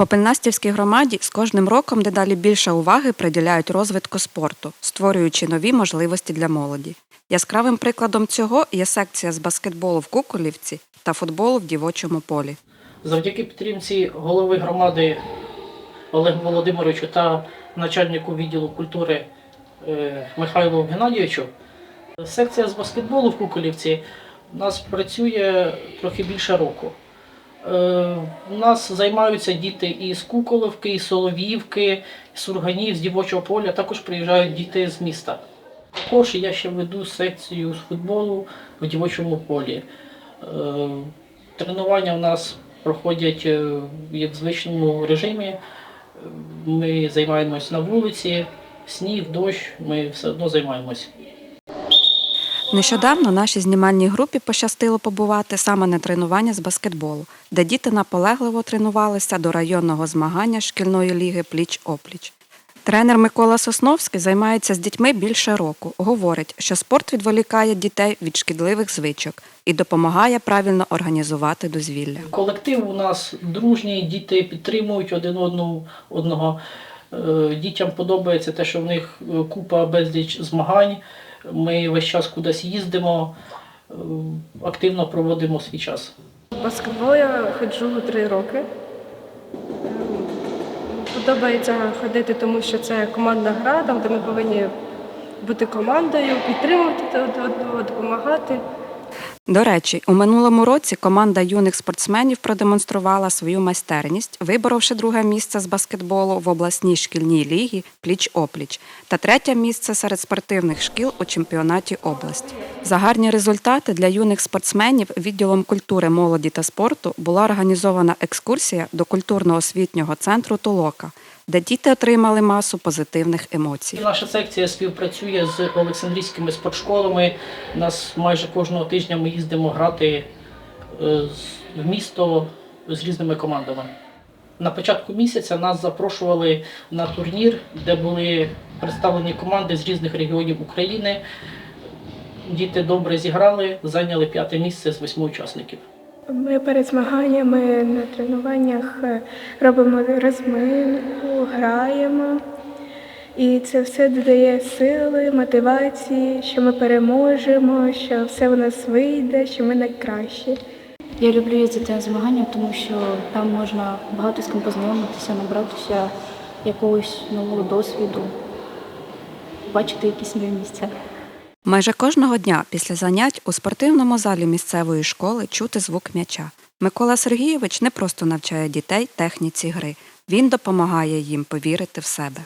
Попельнастівській громаді з кожним роком дедалі більше уваги приділяють розвитку спорту, створюючи нові можливості для молоді. Яскравим прикладом цього є секція з баскетболу в Куколівці та футболу в дівочому полі. Завдяки підтримці голови громади Олегу Володимировичу та начальнику відділу культури е, Михайлу Геннадійовичу, секція з баскетболу в Куколівці у нас працює трохи більше року. Е, У нас займаються діти і з Куколівки, і з Сурганів, з дівочого поля, також приїжджають діти з міста. Також я ще веду секцію з футболу в дівочому полі. Е, Тренування у нас проходять е, в звичному режимі. Ми займаємось на вулиці, сніг, дощ, ми все одно займаємось. Нещодавно нашій знімальній групі пощастило побувати саме на тренування з баскетболу, де діти наполегливо тренувалися до районного змагання шкільної ліги пліч-опліч. Тренер Микола Сосновський займається з дітьми більше року. Говорить, що спорт відволікає дітей від шкідливих звичок і допомагає правильно організувати дозвілля. Колектив у нас дружній, діти підтримують один одного. одного. Е, Дітям подобається те, що в них е, купа безліч змагань. Ми весь час кудись їздимо, е, активно проводимо свій час. Баскетбол я ходжу три роки. Ем, Подобається ходити, тому що це командна гра, там де ми повинні бути командою, підтримувати допомагати. До речі, у минулому році команда юних спортсменів продемонструвала свою майстерність, виборовши друге місце з баскетболу в обласній шкільній лігі пліч-опліч та третє місце серед спортивних шкіл у чемпіонаті області. За гарні результати для юних спортсменів відділом культури, молоді та спорту була організована екскурсія до культурно-освітнього центру Толока, де діти отримали масу позитивних емоцій. Наша секція співпрацює з Олександрійськими спортшколами. Нас майже кожного тижня ми їздимо грати е, в місто з різними командами. На початку місяця нас запрошували на турнір, де були представлені команди з різних регіонів України. Діти добре зіграли, зайняли п'яте місце з восьми учасників. Ми перед змаганнями на тренуваннях е, робимо розминку, граємо. І це все додає сили, мотивації, що ми переможемо, що все у нас вийде, що ми найкращі. Я люблю їздити на змагання, тому що там можна багато з ким познайомитися, набратися якогось нового досвіду, бачити якісь нові місця. Майже кожного дня після занять у спортивному залі місцевої школи чути звук м'яча. Микола Сергійович не просто навчає дітей техніці гри, він допомагає їм повірити в себе.